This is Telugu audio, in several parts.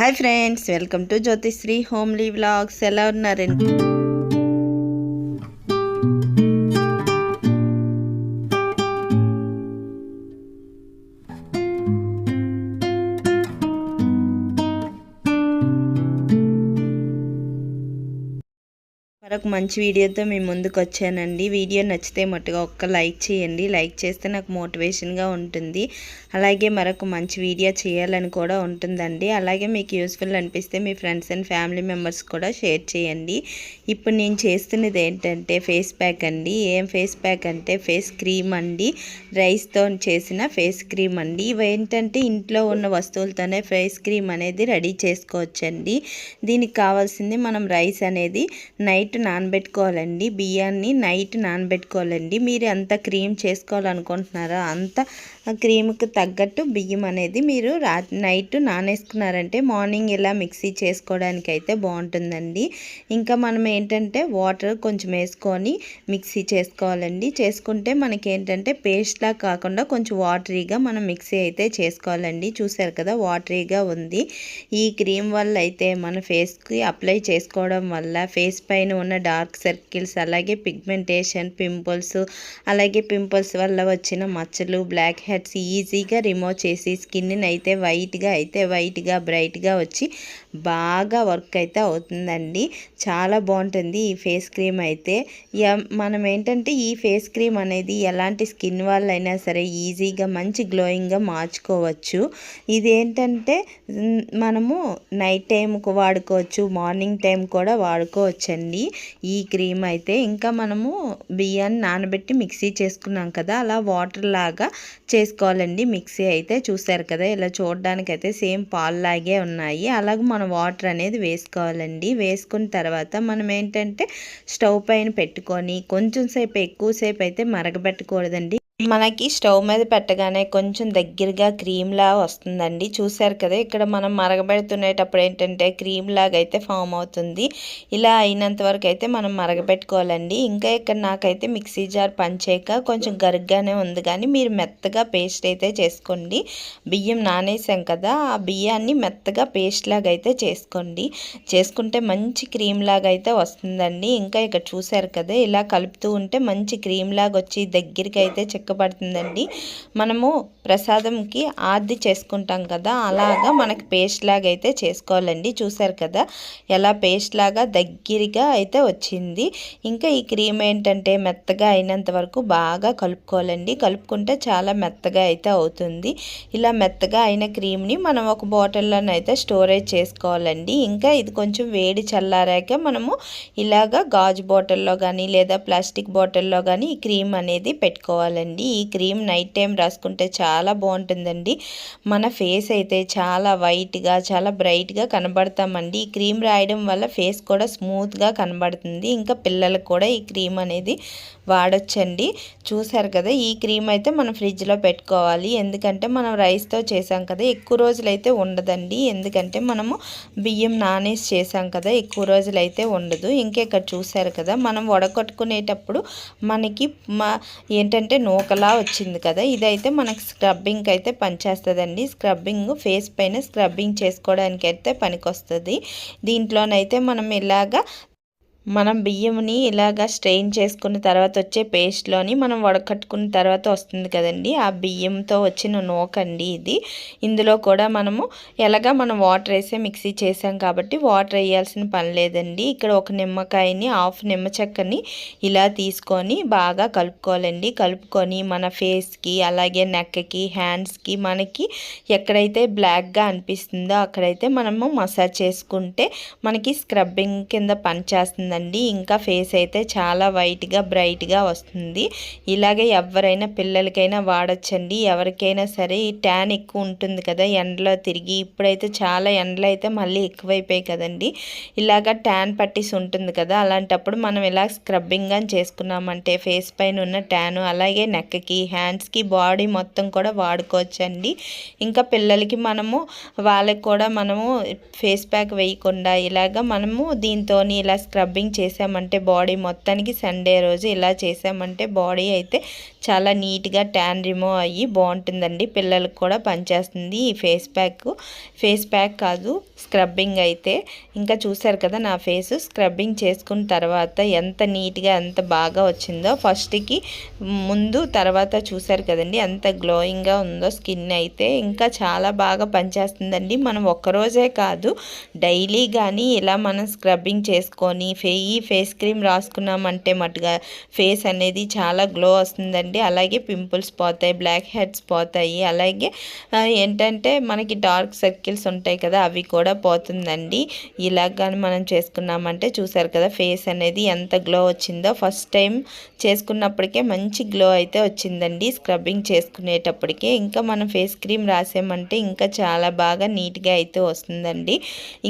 Hi friends welcome to Jyothisri homely vlogs ఎలా ఉన్నారండి? మరొక మంచి వీడియోతో మీ ముందుకు వచ్చానండి. వీడియో నచ్చితే మట్టుగా ఒక్క లైక్ చేయండి. లైక్ చేస్తే నాకు మోటివేషన్గా ఉంటుంది. అలాగే మరొక మంచి వీడియో చేయాలని కూడా ఉంటుందండి. అలాగే మీకు యూస్ఫుల్ అనిపిస్తే మీ ఫ్రెండ్స్ అండ్ ఫ్యామిలీ మెంబర్స్ కూడా షేర్ చేయండి. ఇప్పుడు నేను చేస్తున్నది ఏంటంటే ఫేస్ ప్యాక్ అండి. ఏం ఫేస్ ప్యాక్ అంటే ఫేస్ క్రీమ్ అండి. రైస్తో చేసిన ఫేస్ క్రీమ్ అండి. ఇవి ఏంటంటే ఇంట్లో ఉన్న వస్తువులతోనే ఫేస్ క్రీమ్ అనేది రెడీ చేసుకోవచ్చండి. దీనికి కావాల్సింది మనం రైస్ అనేది నైట్ నానబెట్టుకోవాలండి. బియ్యాన్ని నైట్ నానబెట్టుకోవాలండి. మీరు ఎంత క్రీమ్ చేసుకోవాలనుకుంటున్నారో అంత ఆ క్రీమ్కి తగ్గట్టు బియ్యం అనేది మీరు రా నైట్ నానేసుకున్నారంటే మార్నింగ్ ఇలా మిక్సీ చేసుకోవడానికి అయితే బాగుంటుందండి. ఇంకా మనం ఏంటంటే వాటర్ కొంచెం వేసుకొని మిక్సీ చేసుకోవాలండి. చేసుకుంటే మనకి ఏంటంటే పేస్ట్లా కాకుండా కొంచెం వాటరీగా మనం మిక్సీ అయితే చేసుకోవాలండి. చూసారు కదా వాటరీగా ఉంది. ఈ క్రీమ్ వల్ల అయితే మన ఫేస్కి అప్లై చేసుకోవడం వల్ల ఫేస్ పైన ఉన్న డార్క్ సర్కిల్స్ అలాగే పిగ్మెంటేషన్ పింపుల్స్ అలాగే పింపుల్స్ వల్ల వచ్చిన మచ్చలు బ్లాక్ హెడ్స్ ఈజీగా రిమూవ్ చేసి స్కిన్ని అయితే వైట్గా అయితే వైట్గా బ్రైట్గా వచ్చి బాగా వర్క్ అయితే అవుతుందండి. చాలా బాగుంటుంది ఈ ఫేస్ క్రీమ్ అయితే. మనం ఏంటంటే ఈ ఫేస్ క్రీమ్ అనేది ఎలాంటి స్కిన్ వాళ్ళైనా సరే ఈజీగా మంచి గ్లోయింగ్గా మార్చుకోవచ్చు. ఇది ఏంటంటే మనము నైట్ టైంకు వాడుకోవచ్చు మార్నింగ్ టైం కూడా వాడుకోవచ్చండి ఈ క్రీమ్ అయితే. ఇంకా మనము బియ్యాన్ని నానబెట్టి మిక్సీ చేసుకున్నాం కదా అలా వాటర్ లాగా చేసుకోవాలండి. మిక్సీ అయితే చూసారు కదా ఇలా చూడడానికి అయితే సేమ్ పాల్లాగే ఉన్నాయి. అలాగే మనం వాటర్ అనేది వేసుకోవాలండి. వేసుకున్న తర్వాత మనం ఏంటంటే స్టవ్ పైన పెట్టుకొని కొంచెం సేపు ఎక్కువసేపు అయితే మరగబెట్టకూడదండి. మనకి స్టవ్ మీద పెట్టగానే కొంచెం దగ్గరగా క్రీమ్లా వస్తుందండి. చూసారు కదా ఇక్కడ మనం మరగబెడుతునేటప్పుడు ఏంటంటే క్రీమ్ లాగా అయితే ఫామ్ అవుతుంది. ఇలా అయినంత వరకు అయితే మనం మరగబెట్టుకోవాలండి. ఇంకా ఇక్కడ నాకైతే మిక్సీ జార్ పంచేక కొంచెం గరుగ్గానే ఉంది. కానీ మీరు మెత్తగా పేస్ట్ అయితే చేసుకోండి. బియ్యం నానేసాం కదా ఆ బియ్యాన్ని మెత్తగా పేస్ట్ లాగా అయితే చేసుకోండి. చేసుకుంటే మంచి క్రీమ్ లాగా అయితే వస్తుందండి. ఇంకా ఇక్కడ చూసారు కదా ఇలా కలుపుతూ ఉంటే మంచి క్రీమ్ లాగా వచ్చి దగ్గరికి అయితే చెక్క పడుతుందండి మనము ప్రసాదంకి ఆర్ది చేసుకుంటాం కదా అలాగా మనకి పేస్ట్ లాగా అయితే చేసుకోవాలండి. చూసారు కదా ఎలా పేస్ట్ లాగా దగ్గరగా అయితే వచ్చింది. ఇంకా ఈ క్రీమ్ ఏంటంటే మెత్తగా అయినంత వరకు బాగా కలుపుకోవాలండి. కలుపుకుంటే చాలా మెత్తగా అయితే అవుతుంది. ఇలా మెత్తగా అయిన క్రీమ్ని మనం ఒక బాటిల్లోనైతే స్టోరేజ్ చేసుకోవాలండి. ఇంకా ఇది కొంచెం వేడి చల్లారాక మనము ఇలాగా గాజు బాటిల్లో కానీ లేదా ప్లాస్టిక్ బాటిల్లో కానీ ఈ క్రీమ్ అనేది పెట్టుకోవాలండి. ఈ క్రీమ్ నైట్ టైం రాసుకుంటే చాలా బాగుంటుందండి. మన ఫేస్ అయితే చాలా వైట్గా చాలా బ్రైట్గా కనబడతామండి. ఈ క్రీమ్ రాయడం వల్ల ఫేస్ కూడా స్మూత్గా కనబడుతుంది. ఇంకా పిల్లలకు కూడా ఈ క్రీమ్ అనేది వాడొచ్చండి. చూసారు కదా ఈ క్రీమ్ అయితే మనం ఫ్రిడ్జ్లో పెట్టుకోవాలి. ఎందుకంటే మనం రైస్తో చేసాం కదా ఎక్కువ రోజులైతే ఉండదండి. ఎందుకంటే మనము బియ్యం నానేసి చేసాం కదా ఎక్కువ రోజులైతే ఉండదు. ఇంకా ఇక్కడ చూసారు కదా మనం వడకట్టుకునేటప్పుడు మనకి మా ఏంటంటే నూకలా వచ్చింది కదా ఇదైతే మనకు స్క్రబ్బింగ్ అయితే పనిచేస్తుందండి. స్క్రబ్బింగ్ ఫేస్ పైన స్క్రబ్బింగ్ చేసుకోవడానికి అయితే పనికొస్తుంది. దీంట్లోనైతే మనం ఇలాగా మనం బియ్యంని ఇలాగా స్ట్రెయిన్ చేసుకున్న తర్వాత వచ్చే పేస్ట్లోని మనం వడకట్టుకున్న తర్వాత వస్తుంది కదండి. ఆ బియ్యంతో వచ్చిన నూకండి ఇది. ఇందులో కూడా మనము ఎలాగా మనం వాటర్ వేసే మిక్సీ చేసాం కాబట్టి వాటర్ వేయాల్సిన పని లేదండి. ఇక్కడ ఒక నిమ్మకాయని హాఫ్ నిమ్మ చెక్కని ఇలా తీసుకొని బాగా కలుపుకోవాలండి. కలుపుకొని మన ఫేస్కి అలాగే నెక్కకి హ్యాండ్స్కి మనకి ఎక్కడైతే బ్లాక్గా అనిపిస్తుందో అక్కడైతే మనము మసాజ్ చేసుకుంటే మనకి స్క్రబ్బింగ్ కింద పనిచేస్తుంది. వస్తుందండి ఇంకా ఫేస్ అయితే చాలా వైట్గా బ్రైట్గా వస్తుంది. ఇలాగే ఎవరైనా పిల్లలకైనా వాడచ్చండి. ఎవరికైనా సరే ఈ ట్యాన్ ఎక్కువ ఉంటుంది కదా ఎండలో తిరిగి. ఇప్పుడైతే చాలా ఎండలు అయితే మళ్ళీ ఎక్కువైపోయాయి కదండి. ఇలాగ ట్యాన్ పట్టిసి ఉంటుంది కదా అలాంటప్పుడు మనం ఇలా స్క్రబ్బింగ్ అని చేసుకున్నామంటే ఫేస్ పైన ఉన్న ట్యాన్ అలాగే నెక్కి హ్యాండ్స్కి బాడీ మొత్తం కూడా వాడుకోవచ్చండి. ఇంకా పిల్లలకి మనము వాళ్ళకి కూడా మనము ఫేస్ ప్యాక్ వేయకుండా ఇలాగ మనము దీంతో ఇలా స్క్రబ్బింగ్ చేసామంటే బాడీ మొత్తానికి సండే రోజు ఇలా చేసామంటే బాడీ అయితే చాలా నీట్గా ట్యాన్ రిమూవ్ అయ్యి బాగుంటుందండి పిల్లలకు కూడా పనిచేస్తుంది ఈ ఫేస్ ప్యాక్. ఫేస్ ప్యాక్ కాదు స్క్రబ్బింగ్ అయితే. ఇంకా చూసారు కదా నా ఫేస్. స్క్రబ్బింగ్ చేసుకున్న తర్వాత ఎంత నీట్గా ఎంత బాగా వచ్చిందో. ఫస్ట్కి ముందు తర్వాత చూసారు కదండి ఎంత గ్లోయింగ్గా ఉందో స్కిన్ అయితే. ఇంకా చాలా బాగా పనిచేస్తుందండి. మనం ఒక్కరోజే కాదు డైలీ కానీ ఇలా మనం స్క్రబ్బింగ్ చేసుకొని ఫే ఈ ఫేస్ క్రీమ్ రాసుకున్నామంటే మటుగా ఫేస్ అనేది చాలా గ్లో వస్తుందండి. అలాగే పింపుల్స్ పోతాయి బ్లాక్ హెడ్స్ పోతాయి. అలాగే ఏంటంటే మనకి డార్క్ సర్కిల్స్ ఉంటాయి కదా అవి కూడా పోతుందండి. ఇలా కానీ మనం చేసుకున్నామంటే చూసారు కదా ఫేస్ అనేది ఎంత గ్లో వచ్చిందో. ఫస్ట్ టైం చేసుకున్నప్పటికే మంచి గ్లో అయితే వచ్చిందండి. స్క్రబ్బింగ్ చేసుకునేటప్పటికే. ఇంకా మనం ఫేస్ క్రీమ్ రాసామంటే ఇంకా చాలా బాగా నీట్గా అయితే వస్తుందండి.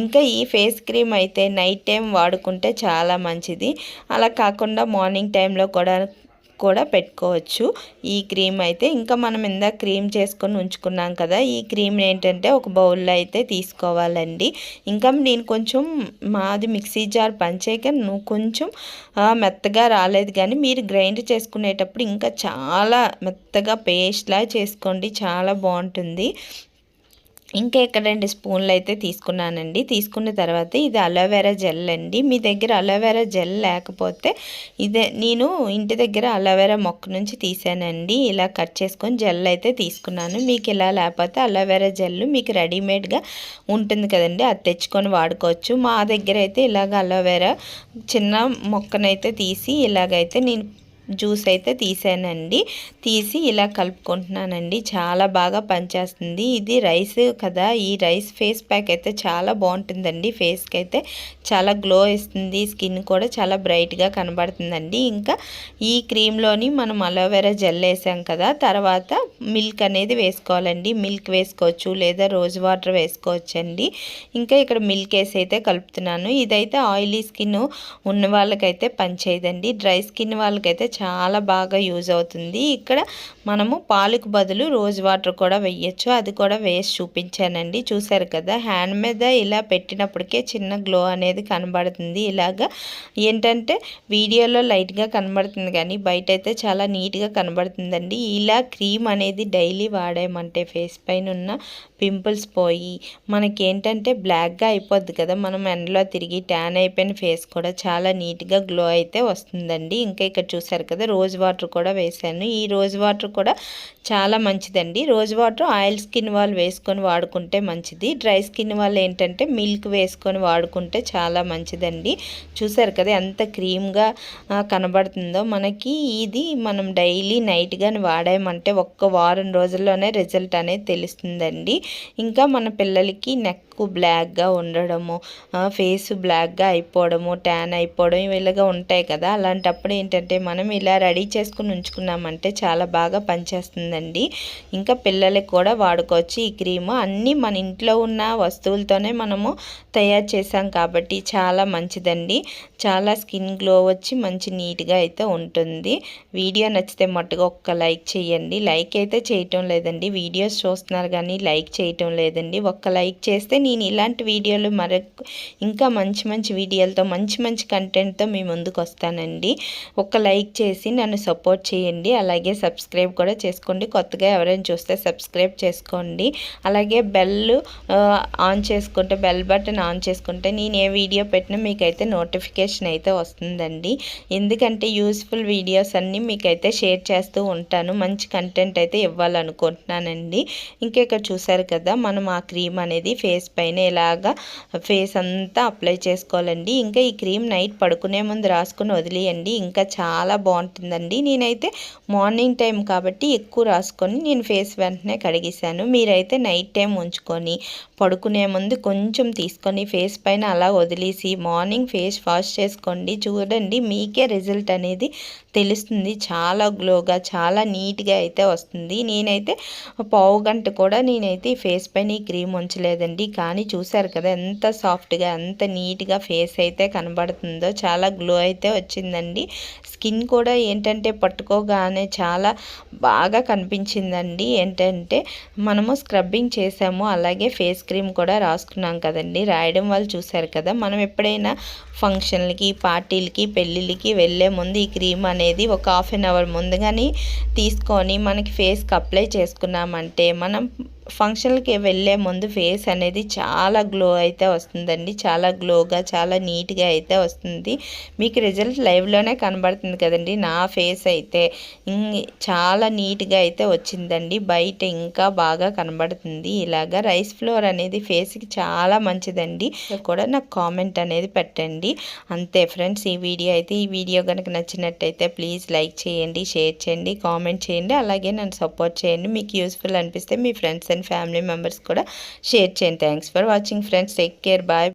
ఇంకా ఈ ఫేస్ క్రీమ్ అయితే నైట్ టైం వాడుకుంటే చాలా మంచిది. అలా కాకుండా మార్నింగ్ టైంలో కూడా కూడా పెట్టుకోవచ్చు. ఈ క్రీమ్ అయితే ఇంకా మనం ఇందాక క్రీమ్ చేసుకొని ఉంచుకున్నాం కదా ఈ క్రీమ్ ఏంటంటే ఒక బౌల్లో అయితే తీసుకోవాలండి. ఇంకా నేను కొంచెం మాది మిక్సీ జార్ పంచాక నువ్వు కొంచెం మెత్తగా రాలేదు కానీ మీరు గ్రైండ్ చేసుకునేటప్పుడు ఇంకా చాలా మెత్తగా పేస్ట్లా చేసుకోండి చాలా బాగుంటుంది. ఇంకా ఇక్కడ రెండు స్పూన్లు అయితే తీసుకున్నానండి. తీసుకున్న తర్వాత ఇది అలోవెరా జెల్ అండి. మీ దగ్గర అలోవెరా జెల్ లేకపోతే ఇదే నేను ఇంటి దగ్గర అలోవెరా మొక్క నుంచి తీసానండి. ఇలా కట్ చేసుకొని జెల్ అయితే తీసుకున్నాను. మీకు ఇలా లేకపోతే అలోవెరా జెల్ మీకు రెడీమేడ్గా ఉంటుంది కదండి. అది తెచ్చుకొని వాడుకోవచ్చు. మా దగ్గర అయితే ఇలాగ అలోవెరా చిన్న మొక్కనైతే తీసి ఇలాగైతే నేను జ్యూస్ అయితే తీసానండి. తీసి ఇలా కలుపుకుంటున్నానండి. చాలా బాగా పనిచేస్తుంది. ఇది రైస్ కదా ఈ రైస్ ఫేస్ ప్యాక్ అయితే చాలా బాగుంటుందండి. ఫేస్కి అయితే చాలా గ్లో ఇస్తుంది స్కిన్ కూడా చాలా బ్రైట్గా కనబడుతుందండి. ఇంకా ఈ క్రీమ్లోని మనం అలోవెరా జెల్ వేసాం కదా తర్వాత మిల్క్ అనేది వేసుకోవాలండి. మిల్క్ వేసుకోవచ్చు లేదా రోజ్ వాటర్ వేసుకోవచ్చండి. ఇంకా ఇక్కడ మిల్క్ వేసి అయితే కలుపుతున్నాను. ఇదైతే ఆయిలీ స్కిన్ ఉన్న వాళ్ళకైతే పనిచేయదండి. డ్రై స్కిన్ వాళ్ళకైతే చాలా బాగా యూజ్ అవుతుంది. ఇక్కడ మనము పాలకు బదులు రోజ్ వాటర్ కూడా వేయచ్చు. అది కూడా వేసి చూపించానండి. చూసారు కదా హ్యాండ్ మీద ఇలా పెట్టినప్పటికే చిన్న గ్లో అనేది కనబడుతుంది. ఇలాగా ఏంటంటే వీడియోలో లైట్గా కనబడుతుంది కానీ బయట అయితే చాలా నీట్గా కనబడుతుందండి. ఇలా క్రీమ్ అనేది డైలీ వాడామంటే ఫేస్ పైన ఉన్న పింపుల్స్ పోయి మనకి ఏంటంటే బ్లాక్గా అయిపోద్ది కదా మనం ఎండలో తిరిగి ట్యాన్ అయిపోయిన ఫేస్ కూడా చాలా నీట్గా గ్లో అయితే వస్తుందండి. ఇంకా ఇక్కడ చూసారు కదా రోజ్ వాటర్ కూడా వేసాను. ఈ రోజ్ వాటర్ కూడా చాలా మంచిదండి. రోజ్ వాటర్ ఆయిల్ స్కిన్ వాళ్ళు వేసుకొని వాడుకుంటే మంచిది. డ్రై స్కిన్ వాళ్ళు ఏంటంటే మిల్క్ వేసుకొని వాడుకుంటే చాలా మంచిదండి. చూసారు కదా ఎంత క్రీమ్గా కనబడుతుందో. మనకి ఇది మనం డైలీ నైట్ కానీ వాడామంటే ఒక్క వారం రోజుల్లోనే రిజల్ట్ అనేది తెలుస్తుందండి. ఇంకా మన పిల్లలకి నెక్ బ్లాక్గా ఉండడము ఫేస్ బ్లాక్గా అయిపోవడము ట్యాన్ అయిపోవడం ఇలాగా ఉంటాయి కదా. అలాంటప్పుడు ఏంటంటే మనం ఇలా రెడీ చేసుకుని ఉంచుకున్నామంటే చాలా బాగా పనిచేస్తుందండి. ఇంకా పిల్లలకి కూడా వాడుకోవచ్చు. ఈ క్రీము అన్నీ మన ఇంట్లో ఉన్న వస్తువులతోనే మనము తయారు చేసాం కాబట్టి చాలా మంచిదండి. చాలా స్కిన్ గ్లో వచ్చి మంచి నీట్గా అయితే ఉంటుంది. వీడియో నచ్చితే మట్టుగా ఒక్క లైక్ చేయండి. లైక్ అయితే చేయటం లేదండి. వీడియోస్ చూస్తున్నారు కానీ లైక్ చేయటం లేదండి. ఒక్క లైక్ చేస్తే నేను ఇలాంటి వీడియోలు మరొక ఇంకా మంచి మంచి వీడియోలతో మంచి మంచి కంటెంట్తో మీ ముందుకు వస్తానండి. ఒక లైక్ చేసి నన్ను సపోర్ట్ చేయండి. అలాగే సబ్స్క్రైబ్ కూడా చేసుకోండి. కొత్తగా ఎవరైనా చూస్తే సబ్స్క్రైబ్ చేసుకోండి. అలాగే బెల్ ఆన్ చేసుకుంటే బెల్ బటన్ ఆన్ చేసుకుంటే నేను ఏ వీడియో పెట్టినా మీకైతే నోటిఫికేషన్ అయితే వస్తుందండి. ఎందుకంటే యూస్ఫుల్ వీడియోస్ అన్నీ మీకైతే షేర్ చేస్తూ ఉంటాను. మంచి కంటెంట్ అయితే ఇవ్వాలనుకుంటున్నానండి. ఇంకా ఇక్కడ చూసారు కదా మనం ఆ క్రీమ్ అనేది ఫేస్ పైన ఇలాగా ఫేస్ అంతా అప్లై చేసుకోవాలండి. ఇంకా ఈ క్రీమ్ నైట్ పడుకునే ముందు రాసుకుని వదిలేయండి. ఇంకా చాలా బాగుంటుందండి. నేనైతే మార్నింగ్ టైం కాబట్టి ఎక్కువ రాసుకొని నేను ఫేస్ వెంటనే కడిగేశాను. మీరైతే నైట్ టైం ఉంచుకొని పడుకునే ముందు కొంచెం తీసుకొని ఫేస్ పైన అలా వదిలేసి మార్నింగ్ ఫేస్ వాష్ చేసుకోండి. చూడండి మీకే రిజల్ట్ అనేది తెలుస్తుంది. చాలా గ్లోగా చాలా నీట్గా అయితే వస్తుంది. నేనైతే పావు గంట కూడా నేనైతే ఫేస్ పైన ఈ క్రీమ్ ఉంచలేదండి. కానీ చూసారు కదా ఎంత సాఫ్ట్గా ఎంత నీట్గా ఫేస్ అయితే కనబడుతుందో చాలా గ్లో అయితే వచ్చిందండి. స్కిన్ కూడా ఏంటంటే పట్టుకోగానే చాలా బాగా కనిపించిందండి. ఏంటంటే మనము స్క్రబ్బింగ్ చేసాము అలాగే ఫేస్ క్రీమ్ కూడా రాసుకున్నాం కదండి. రాయడం వాళ్ళు చూసారు కదా మనం ఎప్పుడైనా ఫంక్షన్లకి పార్టీలకి పెళ్ళిళ్ళకి వెళ్ళే ముందు ఈ క్రీమ్ అనేది అనేది ఒక హాఫ్ అన్ అవర్ ముందుగానే తీసుకొని మనకి ఫేస్కి అప్లై చేసుకున్నామంటే మనం ఫంక్షన్కి వెళ్ళే ముందు ఫేస్ అనేది చాలా గ్లో అయితే వస్తుందండి. చాలా గ్లోగా చాలా నీట్గా అయితే వస్తుంది. మీకు రిజల్ట్ లైవ్లోనే కనబడుతుంది కదండి. నా ఫేస్ అయితే చాలా నీట్గా అయితే వచ్చిందండి. బయట ఇంకా బాగా కనబడుతుంది. ఇలాగా రైస్ ఫ్లోర్ అనేది ఫేస్కి చాలా మంచిదండి. కూడా నాకు కామెంట్ అనేది పెట్టండి. అంతే ఫ్రెండ్స్ ఈ వీడియో అయితే ఈ వీడియో కనుక నచ్చినట్టయితే ప్లీజ్ లైక్ చేయండి షేర్ చేయండి కామెంట్ చేయండి. అలాగే నన్ను సపోర్ట్ చేయండి. మీకు యూస్ఫుల్ అనిపిస్తే మీ ఫ్రెండ్స్ అండ్ ఫ్యామిలీ మెంబర్స్ కూడా షేర్ చేయండి. Thanks for watching friends take care bye